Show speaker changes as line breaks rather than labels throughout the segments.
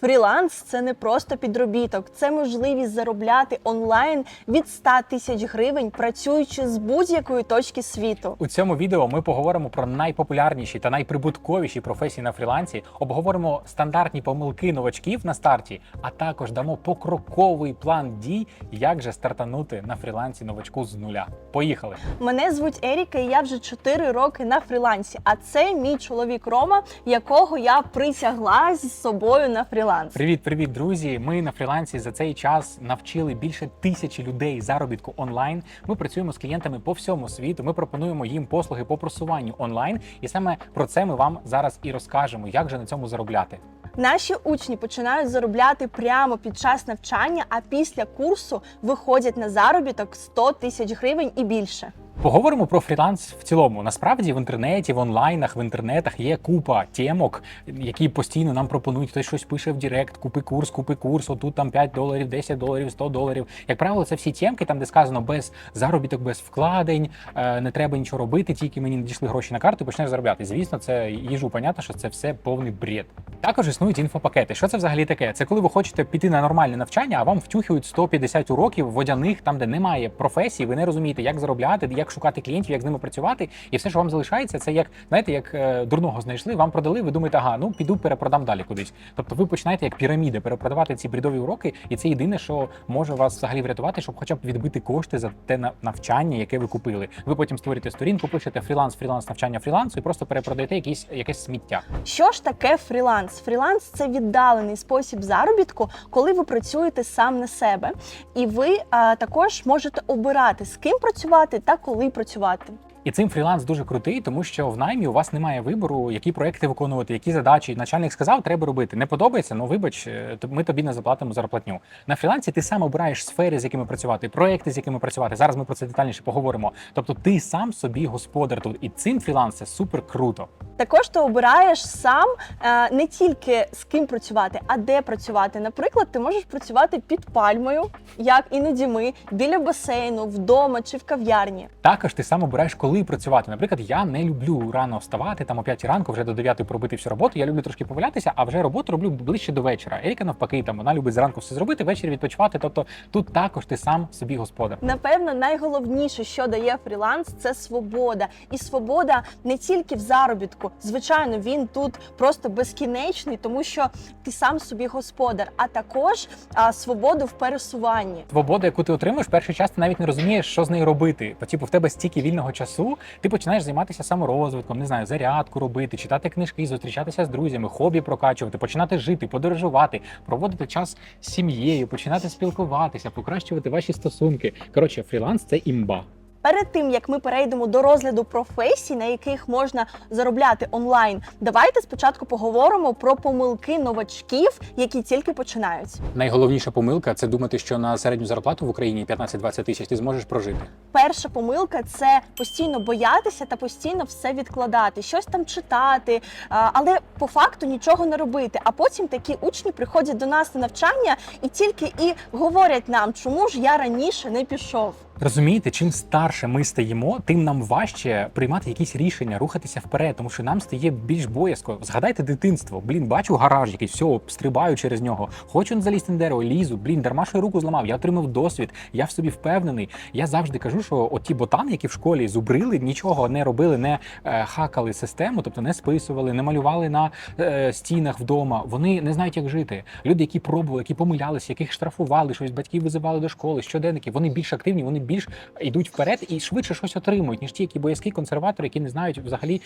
Фріланс це не просто підробіток, це можливість заробляти онлайн від 100 тисяч гривень, працюючи з будь-якої точки світу.
У цьому відео ми поговоримо про найпопулярніші та найприбутковіші професії на фрілансі, обговоримо стандартні помилки новачків на старті, а також дамо покроковий план дій, як же стартанути на фрілансі новачку з нуля. Поїхали!
Мене звуть Еріка, і я вже 4 роки на фрілансі. А це мій чоловік Рома, якого я притягла з собою на фріланс.
Привіт, привіт, друзі! Ми на фрілансі за цей час навчили більше тисячі людей заробітку онлайн. Ми працюємо з клієнтами по всьому світу. Ми пропонуємо їм послуги по просуванню онлайн, і саме про це ми вам зараз і розкажемо, як же на цьому заробляти.
Наші учні починають заробляти прямо під час навчання, а після курсу виходять на заробіток 100 тисяч гривень і більше.
Поговоримо про фріланс в цілому. Насправді в інтернеті, в онлайнах, в інтернетах є купа темок, які постійно нам пропонують. Хтось щось пише в Директ, купи курс, купи курс, отут там 5 доларів, 10 доларів, 100 доларів. Як правило, це всі темки, там де сказано без заробіток, без вкладень, е, не треба нічого робити, тільки мені надійшли гроші на карту, почнеш заробляти. Звісно, це їжу, понятно, що це все повний бред. Також існують інфопакети. Що це взагалі таке? Це коли ви хочете піти на нормальне навчання, а вам втюхують 150 уроків водяних, там де немає професії, ви не розумієте, як заробляти, як шукати клієнтів, як з ними працювати. І все, що вам залишається, це як знаєте, як е, дурного знайшли, вам продали. Ви думаєте, ага, ну піду перепродам далі кудись. Тобто ви починаєте як піраміда перепродавати ці брідові уроки, і це єдине, що може вас взагалі врятувати, щоб хоча б відбити кошти за те на- навчання, яке ви купили. Ви потім створюєте сторінку, пишете фріланс, фріланс, навчання фрілансу і просто перепродаєте якісь якесь сміття.
Що ж таке фріланс? Фріланс це віддалений спосіб заробітку, коли ви працюєте сам на себе, і ви а, також можете обирати з ким працювати та коли працювати.
І цим фріланс дуже крутий, тому що в наймі у вас немає вибору, які проекти виконувати, які задачі. Начальник сказав, треба робити. Не подобається, ну вибач, е, ми тобі не заплатимо зарплатню. На фрілансі ти сам обираєш сфери, з якими працювати, проекти, з якими працювати. Зараз ми про це детальніше поговоримо. Тобто ти сам собі господар тут, і цим фріланс це супер круто.
Також ти обираєш сам е, не тільки з ким працювати, а де працювати. Наприклад, ти можеш працювати під пальмою, як іноді ми, біля басейну, вдома чи в кав'ярні.
Також ти сам обираєш, коли працювати. Наприклад, я не люблю рано вставати, там о 5 ранку, вже до 9 пробити всю роботу. Я люблю трошки повалятися, а вже роботу роблю ближче до вечора. Еріка навпаки, там вона любить зранку все зробити, ввечері відпочивати. Тобто тут також ти сам собі господар.
Напевно, найголовніше, що дає фріланс, це свобода. І свобода не тільки в заробітку. Звичайно, він тут просто безкінечний, тому що ти сам собі господар, а також а, свободу в пересуванні.
Свобода, яку ти отримуєш, перший час ти навіть не розумієш, що з нею робити. Бо типу в тебе стільки вільного часу, ти починаєш займатися саморозвитком, не знаю, зарядку робити, читати книжки, зустрічатися з друзями, хобі прокачувати, починати жити, подорожувати, проводити час з сім'єю, починати спілкуватися, покращувати ваші стосунки. Коротше, фріланс це імба.
Перед тим як ми перейдемо до розгляду професій, на яких можна заробляти онлайн, давайте спочатку поговоримо про помилки новачків, які тільки починають.
Найголовніша помилка це думати, що на середню зарплату в Україні 15-20 тисяч ти зможеш прожити.
Перша помилка це постійно боятися та постійно все відкладати, щось там читати, але по факту нічого не робити. А потім такі учні приходять до нас на навчання і тільки і говорять нам, чому ж я раніше не пішов.
Розумієте, чим старше ми стаємо, тим нам важче приймати якісь рішення, рухатися вперед, тому що нам стає більш боязко. Згадайте дитинство. Блін, бачу гараж якийсь, все, стрибаю через нього. Хочу залізти на дерево, лізу. Блін, дарма що руку зламав. Я отримав досвід. Я в собі впевнений. Я завжди кажу, що оті ботани, які в школі зубрили, нічого не робили, не е, хакали систему, тобто не списували, не малювали на е, стінах вдома. Вони не знають, як жити. Люди, які пробували, які помилялися, яких штрафували, щось батьків визивали до школи, щоденники, вони більш активні, вони більш йдуть вперед і швидше щось отримують, ніж ті, які боязкі консерватори, які не знають взагалі,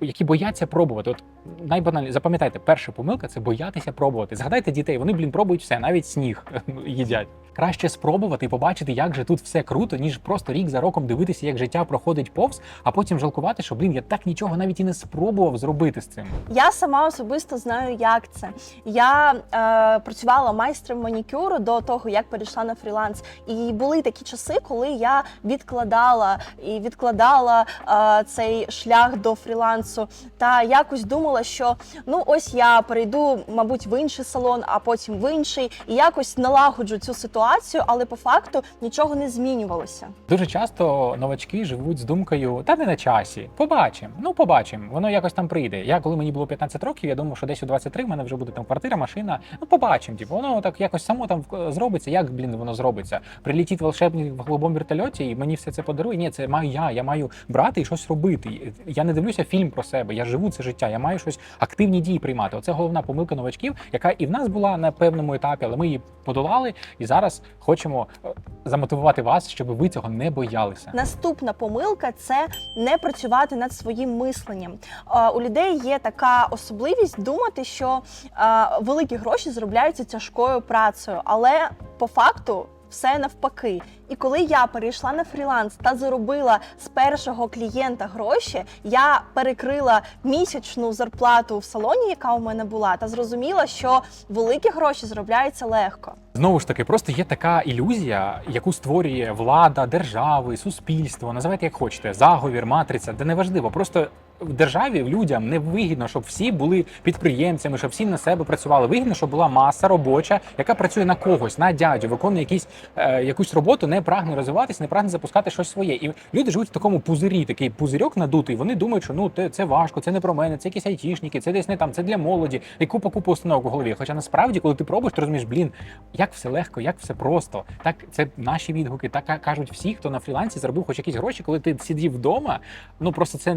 які бояться пробувати. От найбанальніше, запам'ятайте, перша помилка це боятися пробувати. Згадайте дітей, вони, блін, пробують все, навіть сніг їдять. Краще спробувати і побачити, як же тут все круто, ніж просто рік за роком дивитися, як життя проходить повз, а потім жалкувати, що блін, я так нічого навіть і не спробував зробити з цим.
Я сама особисто знаю, як це. Я е, працювала майстром манікюру до того, як перейшла на фріланс. І були такі часи, коли я відкладала і відкладала е, цей шлях до фрілансу. Та якось думала, що ну ось я перейду, мабуть, в інший салон, а потім в інший, і якось налагоджу цю ситуацію. Ситуацію, але по факту нічого не змінювалося.
Дуже часто новачки живуть з думкою, та не на часі. Побачимо. Ну побачимо. Воно якось там прийде. Я коли мені було 15 років, я думав, що десь у 23 в мене вже буде там квартира, машина. Ну побачимо. Типу, воно так якось само там е, зробиться. Як блін воно зробиться? Прилетить волшебник в голубому вертольоті, і мені все це подарує. Ні, це маю я. Я маю брати і щось робити. Я не дивлюся фільм про себе. Я живу це життя. Я маю щось активні дії приймати. Оце головна помилка новачків, яка і в нас була на певному етапі, але ми її подолали. І зараз хочемо е, замотивувати вас, щоб ви цього не боялися.
Наступна помилка це не працювати над своїм мисленням. Е, У людей є така особливість думати, що е, великі гроші зробляються тяжкою працею, але по факту. Все навпаки, і коли я перейшла на фріланс та заробила з першого клієнта гроші, я перекрила місячну зарплату в салоні, яка у мене була, та зрозуміла, що великі гроші заробляються легко.
Знову ж таки, просто є така ілюзія, яку створює влада, держави, суспільство, називайте як хочете, заговір, матриця, де неважливо. Просто в державі людям не вигідно, щоб всі були підприємцями, щоб всі на себе працювали. Вигідно, щоб була маса робоча, яка працює на когось, на дядю, виконує якісь е, якусь роботу, не прагне розвиватися, не прагне запускати щось своє. І люди живуть в такому пузирі, такий пузирьок надутий. Вони думають, що ну це важко, це не про мене, це якісь айтішники, це десь не там, це для молоді, і купа купа установок в голові. Хоча насправді, коли ти пробуєш, ти розумієш, блін, як все легко, як все просто. Так це наші відгуки, так кажуть всі, хто на фрілансі заробив хоч якісь гроші, коли ти сидів вдома. Ну просто це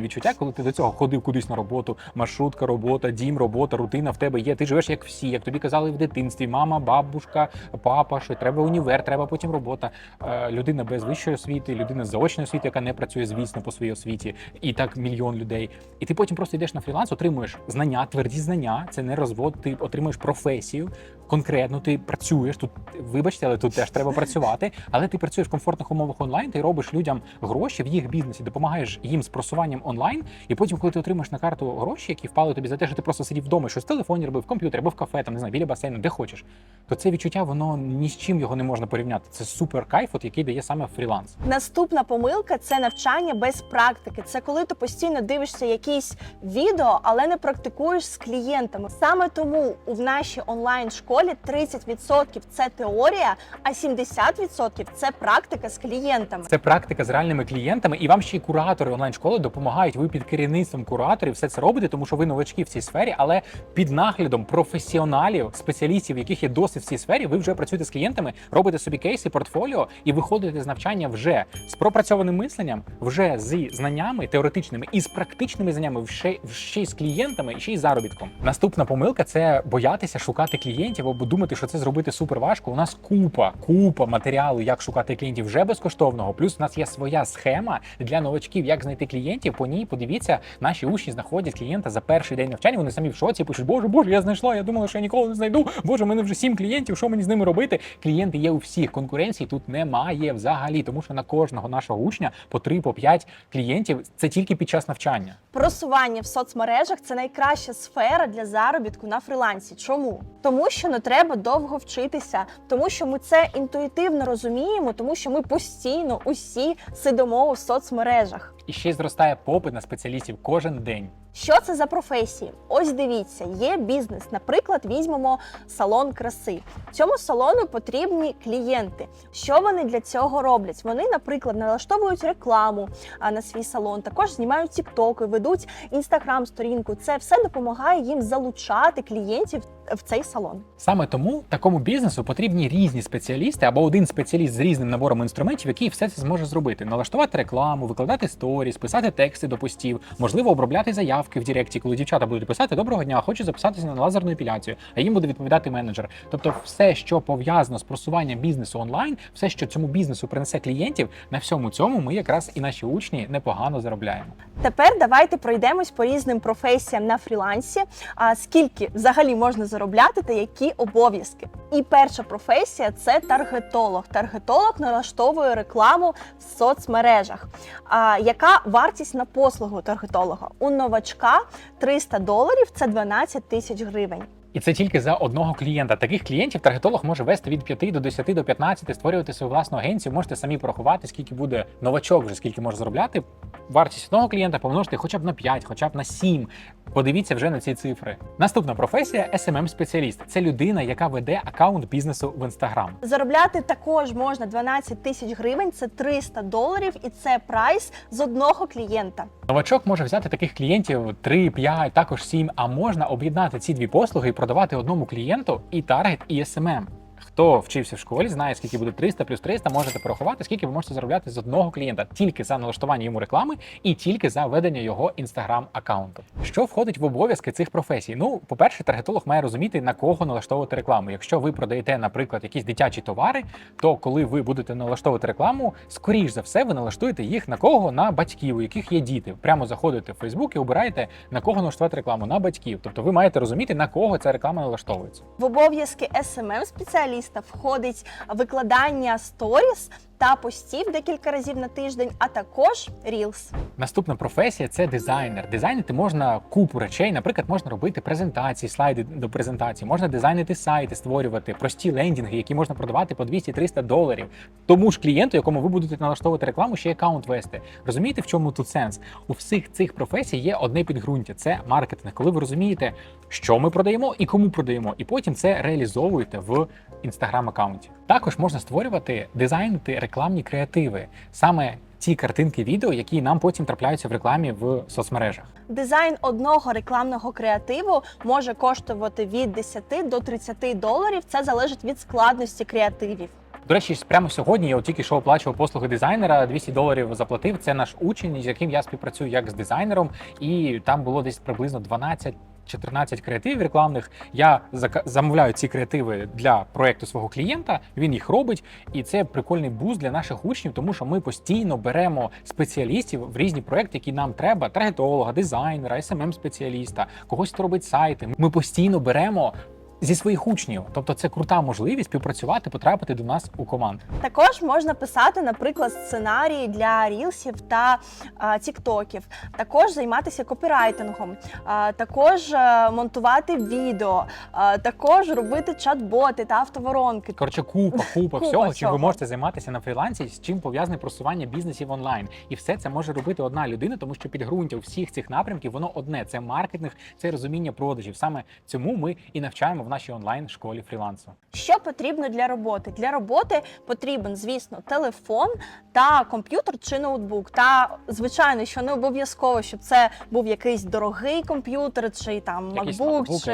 неймовірне відчуття, коли ти до цього ходив кудись на роботу, маршрутка, робота, дім, робота, рутина в тебе є. Ти живеш як всі, як тобі казали в дитинстві, мама, бабушка, папа, що треба універ, треба потім робота. Е, людина без вищої освіти, людина з заочної освіти, яка не працює, звісно, по своїй освіті, і так мільйон людей. І ти потім просто йдеш на фріланс, отримуєш знання, тверді знання. Це не розвод, ти отримуєш професію. Конкретно ти працюєш тут, вибачте, але тут теж треба працювати. Але ти працюєш в комфортних умовах онлайн, ти робиш людям гроші в їх бізнесі, допомагаєш їм з просуванням онлайн. І потім, коли ти отримаєш на карту гроші, які впали тобі за те, що ти просто сидів вдома, щось в телефоні робив, в комп'ютері, або в кафе, там не знаю, біля басейну, де хочеш, то це відчуття воно ні з чим його не можна порівняти. Це супер кайф, от який дає саме фріланс.
Наступна помилка це навчання без практики. Це коли ти постійно дивишся якісь відео, але не практикуєш з клієнтами. Саме тому в нашій онлайн школі 30% це теорія, а 70% це практика з клієнтами.
Це практика з реальними клієнтами, і вам ще й куратори онлайн школи допомагають. Ви під керівництвом кураторів все це робите, тому що ви новачки в цій сфері, але під наглядом професіоналів, спеціалістів, яких є досвід в цій сфері, ви вже працюєте з клієнтами, робите собі кейси, портфоліо і виходите з навчання вже з пропрацьованим мисленням, вже з знаннями теоретичними і з практичними знаннями, ще, ще з клієнтами, ще й заробітком. Наступна помилка це боятися шукати клієнтів або думати, що це зробити супер важко. У нас купа, купа матеріалу, як шукати клієнтів вже безкоштовного. Плюс у нас є своя схема для новачків, як знайти клієнтів. По ній подивіться, наші учні знаходять клієнта за перший день навчання. Вони самі в шоці пишуть: Боже, боже, я знайшла. Я думала, що я ніколи не знайду. Боже, у мене вже сім клієнтів. Що мені з ними робити? Клієнти є у всіх. Конкуренції тут немає взагалі, тому що на кожного нашого учня по три, по п'ять клієнтів. Це тільки під час навчання.
Просування в соцмережах це найкраща сфера для заробітку на фрілансі. Чому? Тому що не треба довго вчитися, тому що ми це інтуїтивно розуміємо, тому що ми постійно усі сидимо у соцмережах.
І ще й зростає попит на спеціалістів кожен день.
Що це за професії? Ось дивіться, є бізнес. Наприклад, візьмемо салон краси. Цьому салону потрібні клієнти. Що вони для цього роблять? Вони, наприклад, налаштовують рекламу на свій салон, також знімають тіктоки, ведуть інстаграм-сторінку. Це все допомагає їм залучати клієнтів в цей салон.
Саме тому такому бізнесу потрібні різні спеціалісти або один спеціаліст з різним набором інструментів, який все це зможе зробити: налаштувати рекламу, викладати сторіс, писати тексти до постів, можливо, обробляти заявки в Директі, коли дівчата будуть писати Доброго дня, хочу записатися на лазерну епіляцію, а їм буде відповідати менеджер. Тобто, все, що пов'язано з просуванням бізнесу онлайн, все, що цьому бізнесу принесе клієнтів, на всьому цьому ми якраз і наші учні непогано заробляємо.
Тепер давайте пройдемось по різним професіям на фрілансі. А скільки взагалі можна заробляти та які обов'язки? І перша професія це таргетолог. Таргетолог налаштовує рекламу в соцмережах. А яка вартість на послугу таргетолога? У новачка 300 доларів це 12 тисяч гривень.
І це тільки за одного клієнта. Таких клієнтів таргетолог може вести від 5 до 10 до 15, створювати свою власну агенцію. Можете самі порахувати, скільки буде новачок, вже скільки може заробляти. вартість одного клієнта помножити хоча б на 5, хоча б на 7. Подивіться вже на ці цифри. Наступна професія smm спеціаліст Це людина, яка веде аккаунт бізнесу в Instagram.
Заробляти також можна 12 тисяч гривень, це 300 доларів, і це прайс з одного клієнта.
Новачок може взяти таких клієнтів 3, 5, також 7, а можна об'єднати ці дві послуги продавати одному клієнту і таргет, і SMM. Хто вчився в школі, знає, скільки буде 300 плюс 300, можете порахувати, скільки ви можете заробляти з одного клієнта тільки за налаштування йому реклами і тільки за ведення його інстаграм аккаунту. Що входить в обов'язки цих професій? Ну, по-перше, таргетолог має розуміти, на кого налаштовувати рекламу. Якщо ви продаєте, наприклад, якісь дитячі товари, то коли ви будете налаштовувати рекламу, скоріш за все, ви налаштуєте їх на кого? На батьків, у яких є діти. Прямо заходите в Фейсбук і обираєте на кого налаштувати рекламу на батьків. Тобто ви маєте розуміти, на кого ця реклама налаштовується.
В обов'язки smm спеціаліста входить викладання сторіс та постів декілька разів на тиждень, а також Reels.
Наступна професія це дизайнер. Дизайнити можна купу речей. Наприклад, можна робити презентації, слайди до презентації, можна дизайнити сайти, створювати прості лендінги, які можна продавати по 200-300 доларів. Тому ж клієнту, якому ви будете налаштовувати рекламу, ще аккаунт вести. Розумієте, в чому тут сенс? У всіх цих професій є одне підґрунтя це маркетинг. Коли ви розумієте, що ми продаємо і кому продаємо, і потім це реалізовуєте в інстаграм аккаунті. Також можна створювати, дизайнити рекламні креативи. Саме ті картинки відео, які нам потім трапляються в рекламі в соцмережах.
Дизайн одного рекламного креативу може коштувати від 10 до 30 доларів. Це залежить від складності креативів.
До речі, прямо сьогодні я тільки що оплачував послуги дизайнера, 200 доларів заплатив. Це наш учень, з яким я співпрацюю як з дизайнером, і там було десь приблизно 12 14 креативів рекламних. Я замовляю ці креативи для проекту свого клієнта. Він їх робить, і це прикольний буст для наших учнів, тому що ми постійно беремо спеціалістів в різні проекти, які нам треба: таргетолога, дизайнера, smm спеціаліста, когось хто робить сайти. Ми постійно беремо. Зі своїх учнів, тобто це крута можливість співпрацювати, потрапити до нас у команду.
Також можна писати, наприклад, сценарії для рілсів та а, тіктоків, також займатися копірайтингом, а, також е, монтувати відео, а, також робити чат-боти та автоворонки.
Коротше, купа, купа
Купа
всього, чим ви можете займатися на фрілансі, з чим пов'язане просування бізнесів онлайн. І все це може робити одна людина, тому що підґрунтя у всіх цих напрямків воно одне: це маркетинг, це розуміння продажів. Саме цьому ми і навчаємо в нашій онлайн школі фрілансу.
Що потрібно для роботи? Для роботи потрібен, звісно, телефон та комп'ютер чи ноутбук. Та звичайно, що не обов'язково, щоб це був якийсь дорогий комп'ютер, чи там MacBook,
MacBook,
чи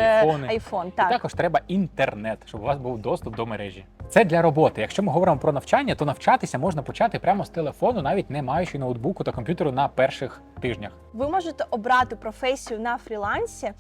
айфон.
Так.
І також треба інтернет, щоб у вас був доступ до мережі. Це для роботи. Якщо ми говоримо про навчання, то навчатися можна почати прямо з телефону, навіть не маючи ноутбуку та комп'ютеру на перших тижнях.
Ви можете обрати професію на фрілансі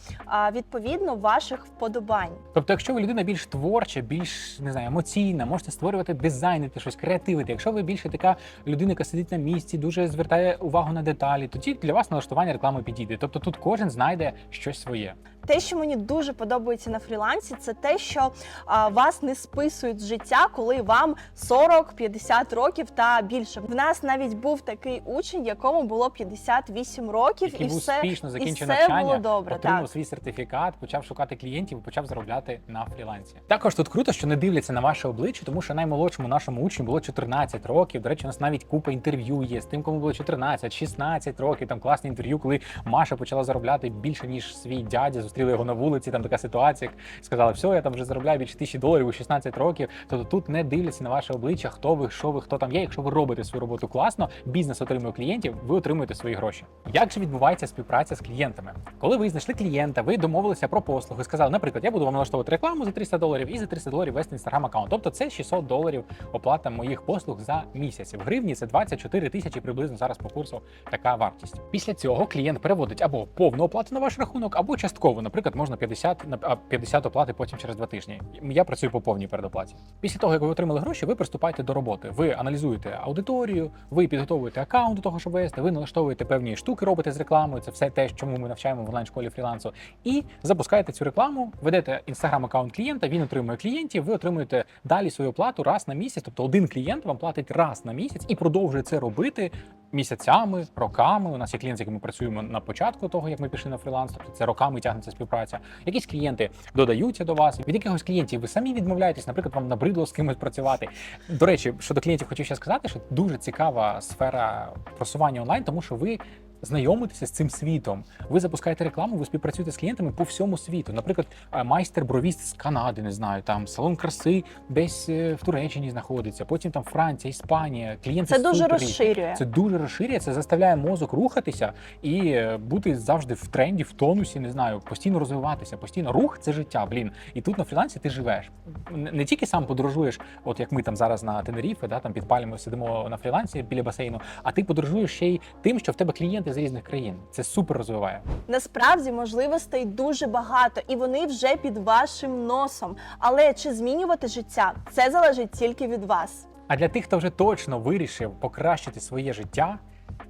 відповідно ваших вподобань.
Тобто, якщо ви людина більш творча, більш не знаю, емоційна, можете створювати дизайнити щось, креативити. Якщо ви більше така людина, яка сидить на місці, дуже звертає увагу на деталі, тоді для вас налаштування реклами підійде. Тобто тут кожен знайде щось своє.
Те, що мені дуже подобається на фрілансі, це те, що а, вас не списують з життя, коли вам 40-50 років та більше. В нас навіть був такий учень, якому було 58 років,
Який
і
був
все,
успішно
і
закінчив
все
навчання,
було добре.
отримав
Так.
свій сертифікат, почав шукати клієнтів і почав заробляти на фрілансі. Також тут круто, що не дивляться на ваше обличчя, тому що наймолодшому нашому учню було 14 років. До речі, у нас навіть купа інтерв'ю є з тим, кому було 14, 16 років. Там класні інтерв'ю, коли Маша почала заробляти більше ніж свій дядя. Зустріли його на вулиці. Там така ситуація. як Сказали, все, я там вже заробляю більше тисячі доларів у 16 років. Тобто тут не дивляться на ваше обличчя, хто ви, що ви, хто там є. Якщо ви робите свою роботу класно, бізнес отримує клієнтів, ви отримуєте свої гроші. Як же відбувається співпраця з клієнтами? Коли ви знайшли клієнта, ви домовилися про послуги, сказали, наприклад, я буду вам налаштовувати рекламу за 300 доларів і за 300 доларів вести інстаграм аккаунт. Тобто це 600 доларів оплата моїх послуг за місяць. В гривні це 24 тисячі приблизно зараз по курсу така вартість. Після цього клієнт переводить або повну оплату на ваш рахунок, або частково. Наприклад, можна 50, на- а 50 оплати потім через два тижні. Я працюю по повній передоплаті. Після того, як ви отримали гроші, ви приступаєте до роботи. Ви аналізуєте аудиторію, ви підготовуєте аккаунт до того, щоб вести, ви налаштовуєте певні штуки, робите з рекламою. Це все те, чому ми навчаємо в онлайн-школі фрілансу. І запускаєте цю рекламу, ведете інстаграм-аккаунт клієнта, він отримує клієнтів, ви отримуєте далі свою оплату раз на місяць. Тобто один клієнт вам платить раз на місяць і продовжує це робити місяцями, роками. У нас є клієнт, з яким ми працюємо на початку того, як ми пішли на фріланс. Тобто це роками тягнеться співпраця. Якісь клієнти додаються до вас. Від якихось клієнтів ви самі відмовляєтесь, наприклад, вам набридло з кимось працювати. До речі, щодо клієнтів, хочу ще сказати, що дуже цікава сфера просування онлайн, тому що ви. Знайомитеся з цим світом. Ви запускаєте рекламу, ви співпрацюєте з клієнтами по всьому світу. Наприклад, е, майстер бровіст з Канади, не знаю, там салон краси десь е, в Туреччині знаходиться. Потім там Франція, Іспанія. Клієнти
Це дуже розширює.
Це дуже розширює, це заставляє мозок рухатися і е, бути завжди в тренді, в тонусі, не знаю, постійно розвиватися, постійно рух це життя, блін. І тут на фрілансі ти живеш. Не тільки сам подорожуєш, от як ми там зараз на Тенеріфе, да, там під пальмою сидимо на фрілансі біля басейну, а ти подорожуєш ще й тим, що в тебе клієнти з різних країн. Це супер розвиває.
Насправді можливостей дуже багато, і вони вже під вашим носом. Але чи змінювати життя? Це залежить тільки від вас.
А для тих, хто вже точно вирішив покращити своє життя,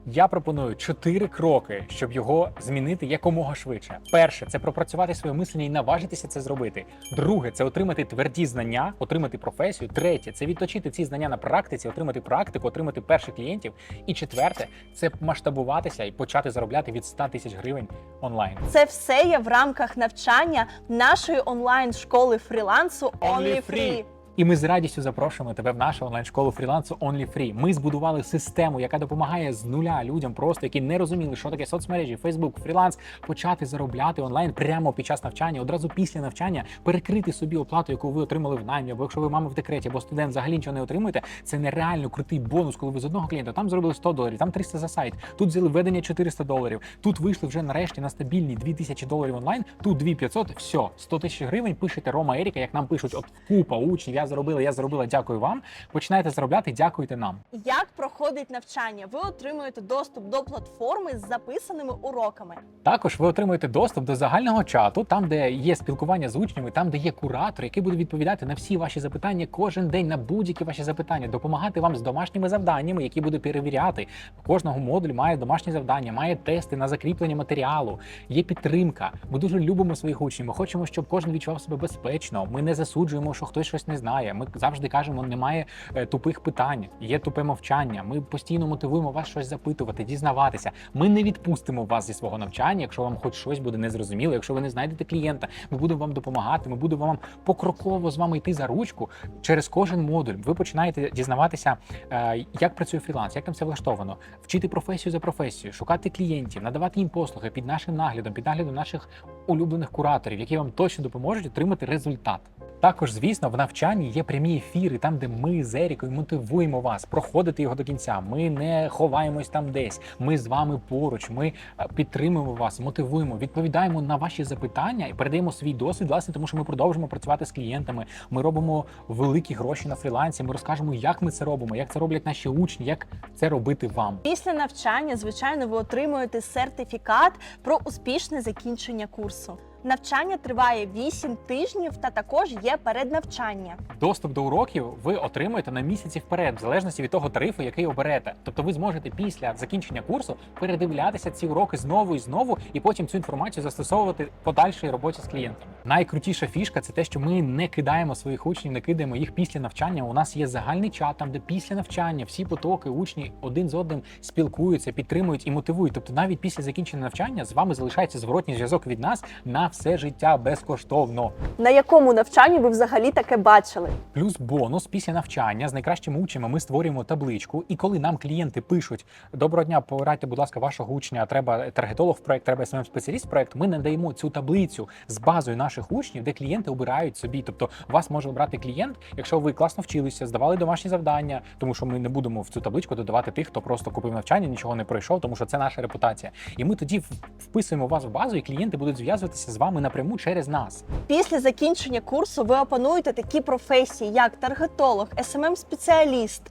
я пропоную чотири кроки, щоб його змінити якомога швидше. Перше це пропрацювати своє мислення і наважитися це зробити. Друге це отримати тверді знання, отримати професію. Третє це відточити ці знання на практиці, отримати практику, отримати перших клієнтів. І четверте це масштабуватися і почати заробляти від 100 тисяч гривень онлайн.
Це все є в рамках навчання нашої онлайн школи фрілансу
Only
OnlyFree.
І ми з радістю запрошуємо тебе в нашу онлайн-школу фрілансу OnlyFree. Ми збудували систему, яка допомагає з нуля людям, просто які не розуміли, що таке соцмережі, Facebook, фріланс, почати заробляти онлайн прямо під час навчання, одразу після навчання, перекрити собі оплату, яку ви отримали в наймі, або якщо ви мама в декреті, або студент взагалі нічого не отримуєте. Це нереально крутий бонус, коли ви з одного клієнта там зробили 100 доларів, там 300 за сайт, тут взяли введення 400 доларів. Тут вийшли вже нарешті на стабільні 2000 доларів онлайн. Тут 2500, все, 100 тисяч гривень. Пишете Рома Еріка, як нам пишуть, от купа учнів. Я заробила, я заробила. Дякую вам. Починаєте заробляти, дякуйте нам.
Як проходить навчання? Ви отримуєте доступ до платформи з записаними уроками.
Також ви отримуєте доступ до загального чату, там де є спілкування з учнями, там де є куратор, який буде відповідати на всі ваші запитання кожен день на будь-які ваші запитання, допомагати вам з домашніми завданнями, які буде перевіряти. Кожного модулю має домашні завдання, має тести на закріплення матеріалу. Є підтримка. Ми дуже любимо своїх учнів. Ми хочемо, щоб кожен відчував себе безпечно. Ми не засуджуємо, що хтось щось не знає. Ми завжди кажемо, немає е, тупих питань, є тупе мовчання. Ми постійно мотивуємо вас щось запитувати, дізнаватися. Ми не відпустимо вас зі свого навчання, якщо вам хоч щось буде незрозуміло. Якщо ви не знайдете клієнта, ми будемо вам допомагати. Ми будемо вам покроково з вами йти за ручку через кожен модуль. Ви починаєте дізнаватися, е, як працює фріланс, як там все влаштовано, вчити професію за професією, шукати клієнтів, надавати їм послуги під нашим наглядом, під наглядом наших улюблених кураторів, які вам точно допоможуть отримати результат. Також, звісно, в навчанні є прямі ефіри, там, де ми з Ерікою мотивуємо вас проходити його до кінця. Ми не ховаємось там десь. Ми з вами поруч. Ми е, підтримуємо вас, мотивуємо, відповідаємо на ваші запитання і передаємо свій досвід, власне, тому що ми продовжуємо працювати з клієнтами. Ми робимо великі гроші на фрілансі. Ми розкажемо, як ми це робимо, як це роблять наші учні, як це робити вам.
Після навчання, звичайно, ви отримуєте сертифікат про успішне закінчення курсу. So. Навчання триває 8 тижнів та також є переднавчання.
Доступ до уроків ви отримуєте на місяці вперед, в залежності від того тарифу, який оберете. Тобто ви зможете після закінчення курсу передивлятися ці уроки знову і знову, і потім цю інформацію застосовувати в подальшій роботі з клієнтами. Найкрутіша фішка це те, що ми не кидаємо своїх учнів, не кидаємо їх після навчання. У нас є загальний чат, там де після навчання всі потоки учні один з одним спілкуються, підтримують і мотивують. Тобто, навіть після закінчення навчання з вами залишається зворотній зв'язок від нас на все життя безкоштовно.
На якому навчанні ви взагалі таке бачили?
Плюс бонус після навчання з найкращими учнями ми створюємо табличку. І коли нам клієнти пишуть Доброго дня, порадьте, будь ласка, вашого учня, треба таргетолог в проект, треба smm спеціаліст в проект. Ми надаємо цю таблицю з базою наших учнів, де клієнти обирають собі. Тобто вас може обрати клієнт, якщо ви класно вчилися, здавали домашні завдання, тому що ми не будемо в цю табличку додавати тих, хто просто купив навчання, нічого не пройшов, тому що це наша репутація. І ми тоді вписуємо вас в базу, і клієнти будуть зв'язуватися з вами напряму через нас.
Після закінчення курсу ви опануєте такі професії, як таргетолог, smm спеціаліст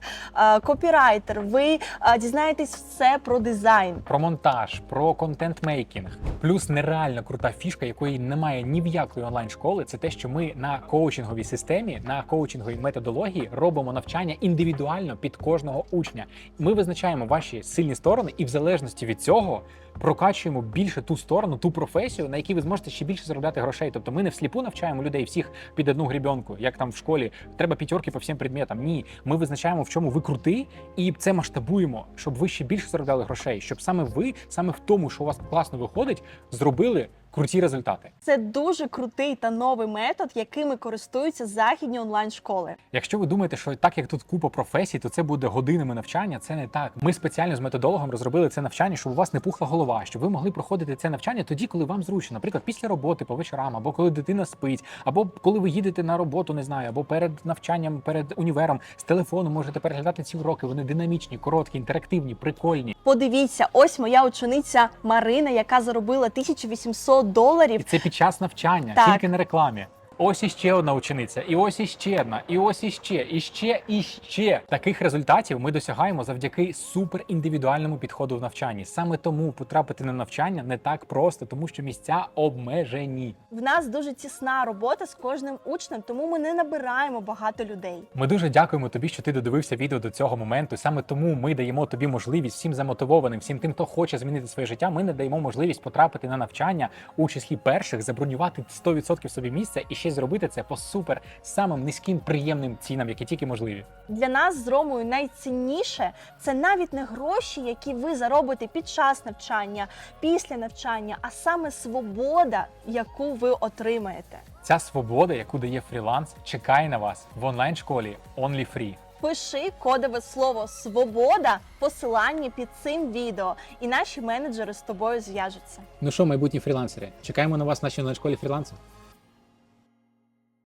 копірайтер. Ви е, дізнаєтесь все про дизайн.
про монтаж, про контент-мейкінг. Плюс нереально крута фішка, якої немає ні в якої онлайн-школи, це те, що ми на коучинговій системі, на коучинговій методології робимо навчання індивідуально під кожного учня. Ми визначаємо ваші сильні сторони, і в залежності від цього прокачуємо більше ту сторону, ту професію, на якій ви зможете ще більше заробляти грошей. Тобто ми не всліпу навчаємо людей всіх під одну грібенку, як там в школі. Треба п'ятерки по всім предметам. Ні, ми визначаємо, в чому ви крути, і це масштабуємо, щоб ви ще більше заробляли грошей, щоб саме ви, саме в тому, що у вас класно виходить, зробили круті результати.
Це дуже крутий та новий метод, якими користуються західні онлайн школи.
Якщо ви думаєте, що так як тут купа професій, то це буде годинами навчання. Це не так. Ми спеціально з методологом розробили це навчання, щоб у вас не пухла голова, щоб ви могли проходити це навчання тоді, коли вам зручно, наприклад, після роботи по вечорам, або коли дитина спить, або коли ви їдете на роботу, не знаю, або перед навчанням, перед універом з телефону можете переглядати ці уроки. Вони динамічні, короткі, інтерактивні, прикольні.
Подивіться, ось моя учениця Марина, яка заробила 1800 доларів
І це під час навчання,
Так.
тільки на рекламі. Ось іще одна учениця, і ось іще одна, і ось іще, і ще, і ще. Таких результатів ми досягаємо завдяки суперіндивідуальному підходу в навчанні. Саме тому потрапити на навчання не так просто, тому що місця обмежені.
В нас дуже тісна робота з кожним учнем, тому ми не набираємо багато людей.
Ми дуже дякуємо тобі, що ти додивився відео до цього моменту. Саме тому ми даємо тобі можливість всім замотивованим, всім тим, хто хоче змінити своє життя. Ми надаємо можливість потрапити на навчання у числі перших, забронювати 100% собі місця і ще зробити це по супер самим низьким приємним цінам, які тільки можливі.
Для нас з Ромою найцінніше це навіть не гроші, які ви заробите під час навчання, після навчання, а саме свобода, яку ви отримаєте.
Ця свобода, яку дає фріланс, чекає на вас в онлайн школі OnlyFree.
Пиши кодове слово Свобода в посиланні під цим відео, і наші менеджери з тобою зв'яжуться.
Ну що, майбутні фрілансери, чекаємо на вас в нашій онлайн школі фрілансу.